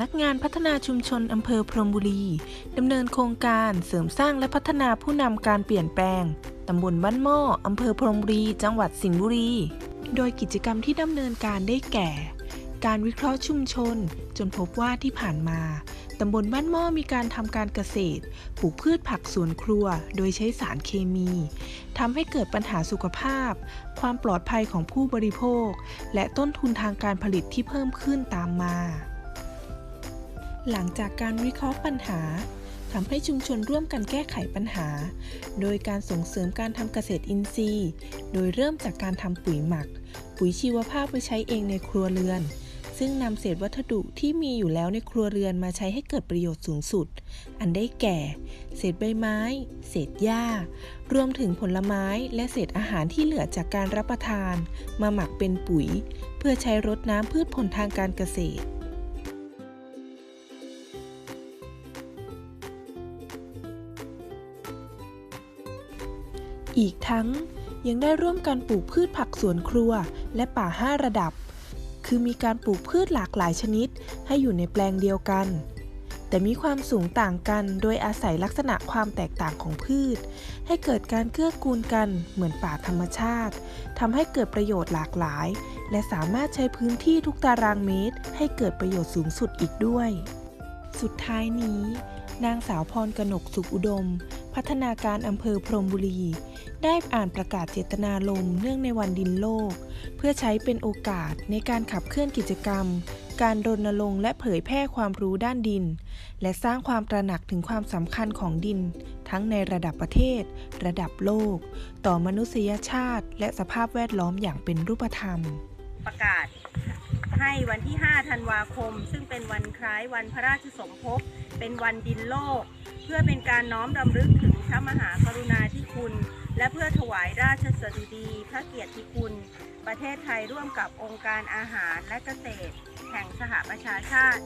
นักงานพัฒนาชุมชนอำเภอพรมบุรีดำเนินโครงการเสริมสร้างและพัฒนาผู้นำการเปลี่ยนแปลงตำบลบ้านหม้ออำเภอพรมบุรี จังหวัดสิงห์บุรี โดยกิจกรรมที่ดำเนินการได้แก่ การวิเคราะห์ชุมชน จนพบว่าที่ผ่านมาตำบลบ้านหม้อมีการทำการเกษตร ปลูกพืชผักสวนครัว โดยใช้สารเคมีทำให้เกิดปัญหาสุขภาพ ความปลอดภัยของผู้บริโภค และต้นทุนทางการผลิตที่เพิ่มขึ้นตามมา หลังจากการวิเคราะห์ปัญหาทำให้ชุมชนร่วมกันแก้ไขปัญหา โดยการส่งเสริมการทำเกษตรอินทรีย์ โดยเริ่มจากการทำปุ๋ยหมัก ปุ๋ยชีวภาพไว้ใช้เองในครัวเรือน ซึ่งนำเศษวัสดุที่มีอยู่แล้วในครัวเรือนมาใช้ให้เกิดประโยชน์สูงสุด อันได้แก่ เศษใบไม้ เศษหญ้า รวมถึงผลไม้และเศษอาหารที่เหลือจากการรับประทาน มาหมักเป็นปุ๋ย เพื่อใช้รดน้ำพืชผลทางการเกษตร อีกทั้งยังได้ร่วมกันปลูกพืชผักสวนครัว และป่าห้าระดับ คือมีการปลูกพืชหลากหลายชนิด ให้อยู่ในแปลงเดียวกัน แต่มีความสูงต่างกันโดยอาศัยลักษณะความแตกต่างของพืช ให้เกิดการเกื้อกูลกันเหมือนป่าธรรมชาติทำให้เกิดประโยชน์หลากหลาย และสามารถใช้พื้นที่ทุกตารางเมตร ให้เกิดประโยชน์สูงสุดอีกด้วย สุดท้ายนี้ นางสาวพรกนกสุขอุดม พัฒนาการอำเภอพรมบุรี ได้อ่านประกาศเจตนารมณ์เนื่องในวันดินโลก เพื่อใช้เป็นโอกาสในการขับเคลื่อนกิจกรรม การรณรงค์และเผยแพร่ความรู้ด้านดิน และสร้างความตระหนักถึงความสำคัญของดิน ทั้งในระดับประเทศ ระดับโลก ต่อมนุษยชาติ และสภาพแวดล้อมอย่างเป็นรูปธรรม ประกาศให้วันที่ 5 ธันวาคม ซึ่งเป็นวันคล้ายวันพระราชสมภพ เป็นวันดินโลก พื่อเป็นการน้อมรำลึกถึงพระมหากรุณาธิคุณ และเพื่อถวายราชสดุดีพระเกียรติคุณ ประเทศไทยร่วมกับองค์การอาหารและเกษตร แห่งสหประชาชาติ